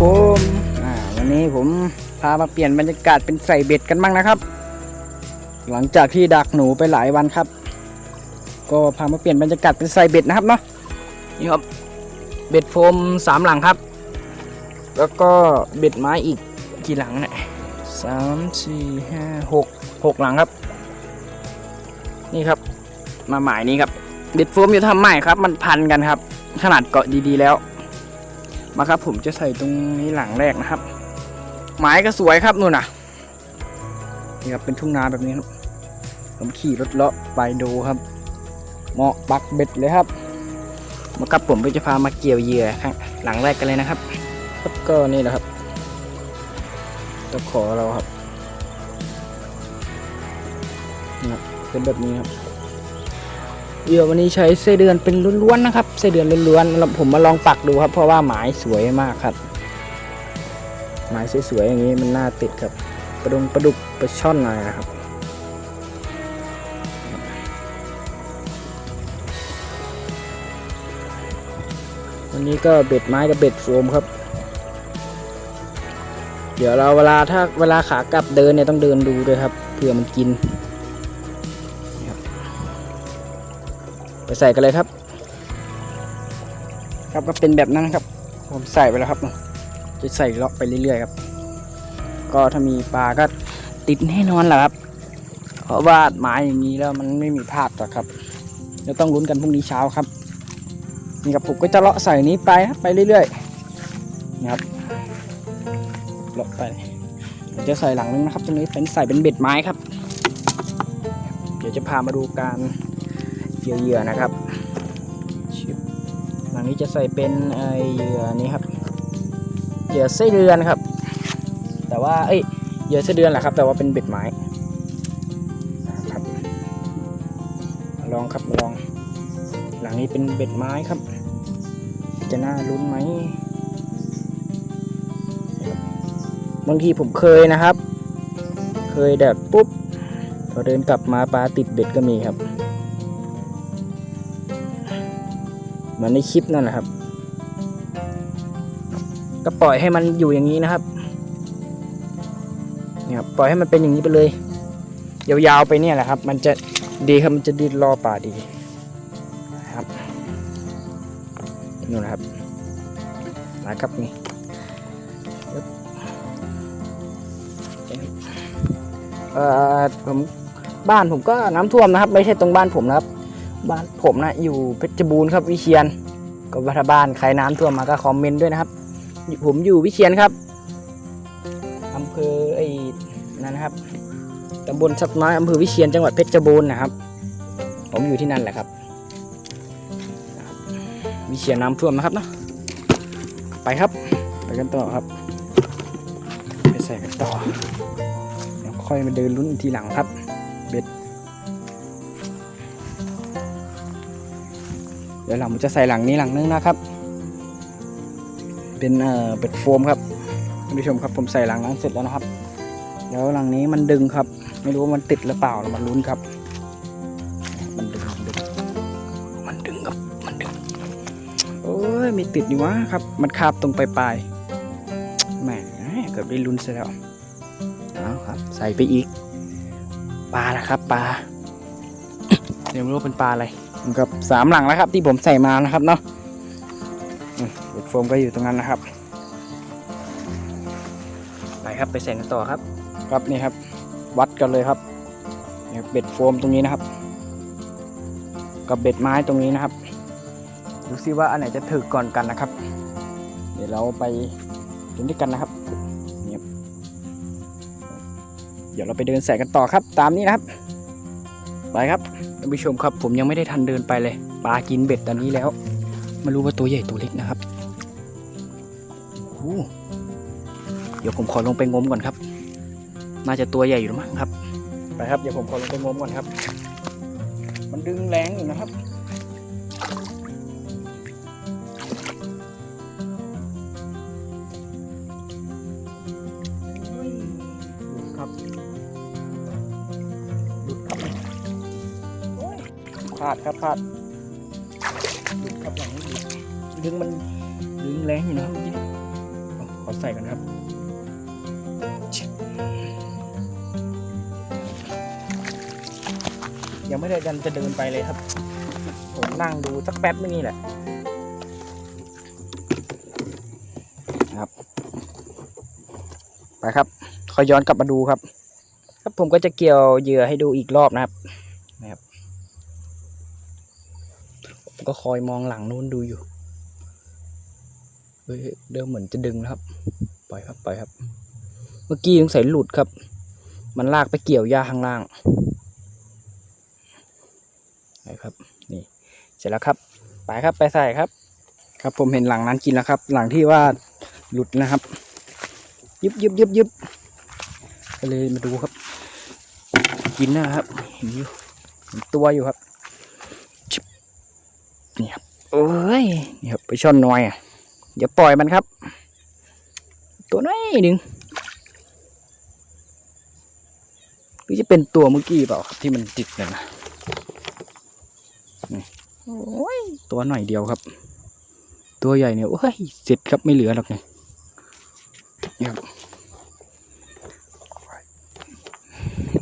ผมวันนี้ผมพามาเปลี่ยนบรรยากาศเป็นใส่เบ็ดกันบ้างนะครับ หลังจากที่ดักหนูไปหลายวันครับ ก็พามาเปลี่ยนบรรยากาศเป็นใส่เบ็ดนะครับเนาะนี่ครับเบ็ดโฟมสามหลังครับ แล้วก็เบ็ดไม้อีกกี่หลังเนี่ยสามสี่ห้าหกหกหลังครับ นี่ครับ มาหมายนี้ครับเบ็ดโฟมอยู่ทำใหม่ครับ มันพันกันครับ ขนาดเกาะดีๆแล้ว มาครับ ผมจะใส่ตรงนี้หลังแรกนะครับหมายก็สวยครับนู่นน่ะนี่ครับเป็นทุ่งนาแบบนี้ครับ ผมขี่รถเลาะไปดูครับ เหมาะปักเบ็ดเลยครับมาครับผมก็จะพามาเกี่ยวเหยื่อข้างหลังแรกกันเลยนะครับครับก็นี่แหละครับตะขอเราครับนะเป็นแบบนี้ครับ เหยื่อวันนี้ใช้ไส้เดือนเป็นล้วนๆนะครับไส้เดือนล้วนๆผมมาลองปักดูครับ เพราะว่าหมายสวยมากครับ หมายสวยๆอย่างนี้มันน่าติดครับปลาดุงปลาดุกปลาช่อนอะไรนะครับวันนี้ก็เบ็ดไม้กับเบ็ดโฟมครับ เดี๋ยวเราเวลาถ้าเวลาขากลับเดินเนี่ยต้องเดินดูด้วยครับเผื่อมันกิน ใส่กันเลยครับ ครับก็เป็นแบบนั้นครับผมใส่ไปแล้วครับ จะใส่เลาะไปเรื่อยๆครับ ก็ถ้ามีปลาก็ติดแน่นอนแหละครับ เพราะว่าไม้อย่างนี้แล้วมันไม่มีพลาดหรอกครับเดี๋ยวต้องลุ้นกันพรุ่งนี้เช้าครับ นี่ครับผมก็จะเลาะใส่นี้ไปครับไปเรื่อยๆนี่ครับเลาะไปผมจะใส่หลังนึงนะครับตรงนี้เป็นใส่เป็นเบ็ดไม้ครับ เดี๋ยวจะพามาดูการ เกี่ยวเหยื่อนะครับหลังนี้จะใส่เป็นเอ่อเหยื่อนี้ครับเหยื่อไส้เดือนครับ แต่ว่าเอ้ยเหยื่อไส้เดือนแหละครับ แต่ว่าเป็นเบ็ดไม้ครับลองครับลอง หลังนี้เป็นเบ็ดไม้ครับ จะน่าลุ้นไหมบางทีผมเคยนะครับ เคยแบบปุ๊บพอเดินกลับมาปลาติดเบ็ดก็มีครับ มือนในคลิปนั่นแหละครับ ก็ปล่อยให้มันอยู่อย่างนี้นะครับเนี่ยครับปล่อยให้มันเป็นอย่างนี้ไปเลย ยาวๆไปเนี่ยแหละครับ มันจะดีครับมันจะดิ้นรอปลาดีครับนู่นนะครับนะครับนี่เออผมบ้านผมก็น้ำท่วมนะครับ ไม่ใช่ตรงบ้านผมนะครับ บ้านผมนะอยู่เพชรบูรณ์ครับวิเชียนก็วัฒบ้านใครน้ำท่วมมาก็คอมเมนต์ด้วยนะครับ ผมอยู่วิเชียนครับอำเภอไอ้นั่นนะครับตำบลสับน้อยอำเภอวิเชียนจังหวัดเพชรบูรณ์นะครับ ผมอยู่ที่นั่นแหละครับมีเชียรน้ำท่วมนะครับเนาะไปครับ ไปกันต่อครับ ไปใส่กันต่อเดี๋ยวค่อยมาเดินลุ้นทีหลังครับ เบ็ด เดี๋ยวหลังผมจะใส่หลังนี้หลังนึงนะครับ เป็นเอ่อเบ็ดโฟมครับท่านผู้ชมครับผมใส่หลังนั้นเสร็จแล้วนะครับ เดี๋ยวหลังนี้มันดึงครับ ไม่รู้ว่ามันติดหรือเปล่าเรามาลุ้นครับ มันดึงมันดึงมันดึงครับมันดึงโอ้ยม่ติดนี่วะครับ มันคาบตรงปลายๆแหมเกือบได้ลุ้นซะแล้วเอาครับ ใส่ไปอีกปลาละครับปลาเดี๋ยวไม่รู้เป็นปลาอะไร กับสามหลังแล้วครับ ที่ผมใส่มานะครับเนาะอืมเบ็ดโฟมก็อยู่ตรงนั้นนะครับ ไปครับไปใส่กันต่อครับ ครับนี่ครับ วัดกันเลยครับนี่ครับเบ็ดโฟมตรงนี้นะครับ กับเบ็ดไม้ตรงนี้นะครับดูซิว่าอันไหนจะถึกก่อนกันนะครับ เดี๋ยวเราไปดูด้วยกันนะครับนี่ครับเดี๋ยวเราไปเดินแสกันต่อครับ ตามนี้นะครับ ไปครับท่านผู้ชมครับ ผมยังไม่ได้ทันเดินไปเลยปลากินเบ็ดตอนนี้แล้ว ไม่รู้ว่าตัวใหญ่ตัวเล็กนะครับโอ้โหเดี๋ยวผมขอลงไปงมก่อนครับ น่าจะตัวใหญ่อยู่มั้งครับ ไปครับเดี๋ยวผมขอลงไปงมก่อนครับ มันดึงแรงอยู่นะครับาดครับพาดดึงครับหลังนี้ดึงมันดึงแรงอยู่นะครับขอใส่กันครับยังไม่ได้ดันจะเดินไปเลยครับ ผมนั่งดูสักแป๊บไม่นี่แหละครับ ไปครับ ขอย้อนกลับมาดูครับ ครับผมก็จะเกี่ยวเหยื่อให้ดูอีกรอบนะครับ ก็คอยมองหลังนู้นดูอยู่เฮ้ยเดิมเหมือนจะดึงนะครับ ปล่อยครับปล่อยครับ เมื่อกี้สงสัยหลุดครับ มันลากไปเกี่ยวหญ้าข้างล่างนะครับ นี่ เสร็จแล้วครับ ไปครับไปใส่ครับ ครับผมเห็นหลังนั้นกินแล้วครับ หลังที่ว่าหลุดนะครับยึบยึบยึบยึบก็เลยมาดูครับ กินนะครับ เห็นอยู่เห็นตัวอยู่ครับชิบนี่ครับ โอ้ยนี่ครับไปช่อนน้อยอะอย่าปล่อยมันครับ ตัวน้อยหนึ่งหรือจะเป็นตัวเมื่อกี้เปล่าครับที่มันติดเลยนะโอ้ยตัวหน่อยเดียวครับ ตัวใหญ่เนี่ยโอ้ยเสร็จครับไม่เหลือหรอกเนี่ยนี่ครับ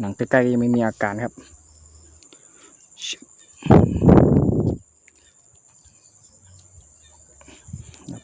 หนังใกล้ๆยังไม่มีอาการครับชึบ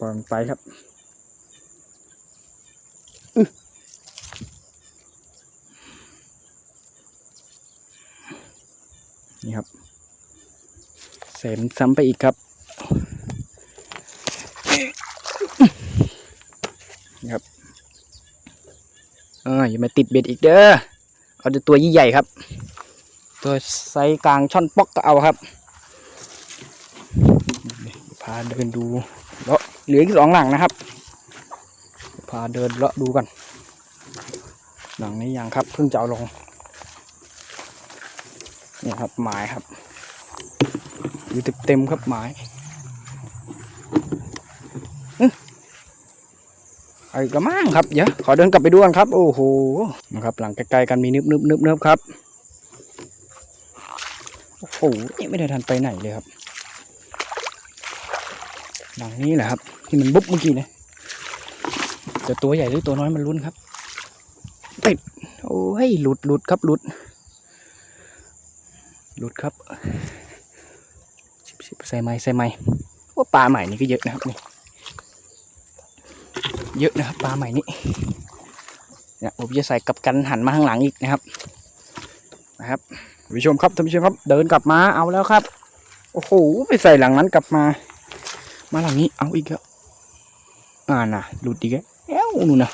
ปล่อยมันไปครับนี่ครับเสมซ้ำไปอีกครับนี่ครับเอออย่ามาติดเบ็ดอีกเด้อเอาแต่ตัวใหญ่ครับ ตัวไซส์กลางช่อนป๊อกก็เอาครับพาเดินดู เลาะเหลืออีกสองหลังนะครับ พาเดินเลาะดูกัน หลังนี้ยังครับเพิ่งจะเอาลงนี่ครับหมายครับ อยู่เต็มๆครับหมายอื้อเอกแล้วมั้งครับเดี๋ยวขอเดินกลับไปดูกันครับ โอ้โหนะครับ หลังใกล้ๆกันมีนึบนึบนึบนึบครับโอ้โหนี่ไม่ได้ทันไปไหนเลยครับ หลังนี้แหละครับ ที่มันบุ๊บเมื่อกี้นะจะตัวใหญ่หรือตัวน้อยมันลุ้นครับติดโอ้ยหลุดหลุดครับหลุด หลุดครับชิบชิบใส่ไม้ใส่ไม้ว่าปลาใหม่นี่ก็เยอะนะครับนี่เยอะนะครับปลาใหม่นี่เนี่ยผมจะใส่กับกันหันมาข้างหลังอีกนะครับนะครับผู้ชมครับท่านผู้ชมครับ เดินกลับมาเอาแล้วครับ โอ้โหไปใส่หลังนั้นกลับมา มาหลังนี้เอาอีกแล้วอ่าน่ะหลุดอีกแล้วเอ้านู่นนะ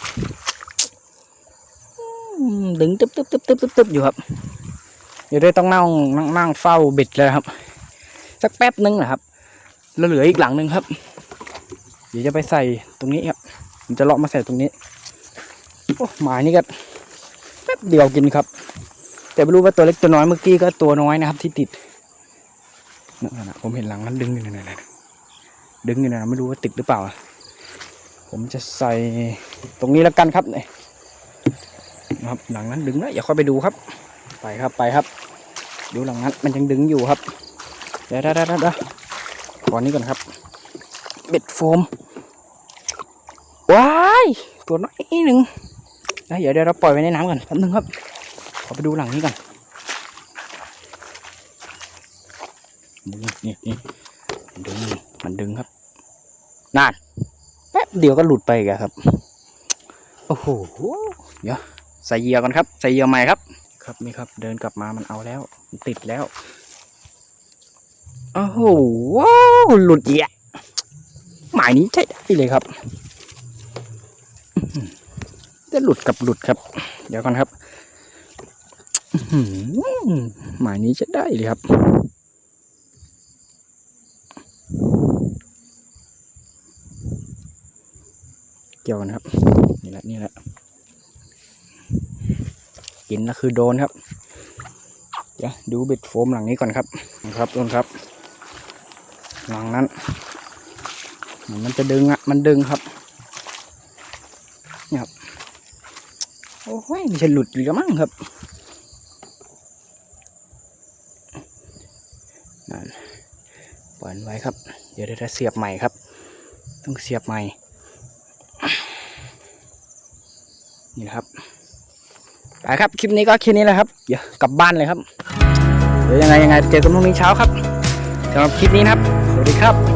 ดึงตึ๊บตึ๊บตึ๊บตึ๊บตึ๊บตึ๊บอยู่ครับ เดี๋ยวได้ต้องนั่งนั่งนั่งเฝ้าเบ็ดเลยครับ สักแป๊บนึงนะครับแล้วเหลืออีกหลังหนึ่งครับ เดี๋ยวจะไปใส่ตรงนี้ครับผมจะเลาะมาใส่ตรงนี้โอ้หมายนี่ก็แป๊บเดียวกินครับ แต่ไม่รู้ว่าตัวเล็กตัวน้อยเมื่อกี้ก็ตัวน้อยนะครับ ที่ติดนั่นนะผมเห็นหลังมันดึงอยู่นั่นนะ ดึงอยู่นะไม่รู้ว่าติดหรือเปล่า ผมจะใส่ตรงนี้แล้วกันครับเนี่ยนะครับหลังนั้นดึงแล้วอย่าค่อยไปดูครับ ไปครับไปครับ ดูหลังนั้นมันยังดึงอยู่ครับเดี๋ยวเดี๋ยวเดี๋ยวเดี๋ยวก่อนนี้ก่อนครับ เบ็ดโฟมว้ายตัวน้อยหนึ่งนะเดี๋ยวเดี๋ยวเราปล่อยไว้ในน้ำก่อนแป๊บนึงครับ ขอไปดูหลังนี้ก่อนดึงนี่นี่ดึงมันดึงครับ นานแป๊บเดียวก็หลุดไปอีกอะครับ โอ้โห เดี๋ยวใส่เหยื่อก่อนครับ ใส่เหยื่อใหม่ครับ ครับนี่ครับ เดินกลับมามันเอาแล้วมันติดแล้ว โอ้โหว้าวหลุดเหยื่อหมายนี้ใช่ได้เลยครับจะหลุดกับหลุดครับ เดี๋ยวก่อนครับอื้อหือหมายนี้จะได้เลยครับ เกี่ยวกันครับ นี่แหละนี่แหละกินแล้วคือโดนครับเดี๋ยวดูเบ็ดโฟมหลังนี้ก่อนครับนะครับโดนครับ หลังนั้นเหมือนมันจะดึงอะมันดึงครับนี่ครับโอ้ยม่ใช่หลุดหรือมั้งครับนั่นปล่อยไว้ครับ เดี๋ยวจะเสียบใหม่ครับ ต้องเสียบใหม่ นี่นะครับไปครับ คลิปนี้ก็แค่นี้แหละครับ เดี๋ยวกลับบ้านเลยครับ เดี๋ยวยังไงยังไงเจอกันพรุ่งนี้เช้าครับสำหรับคลิปนี้นะครับ สวัสดีครับ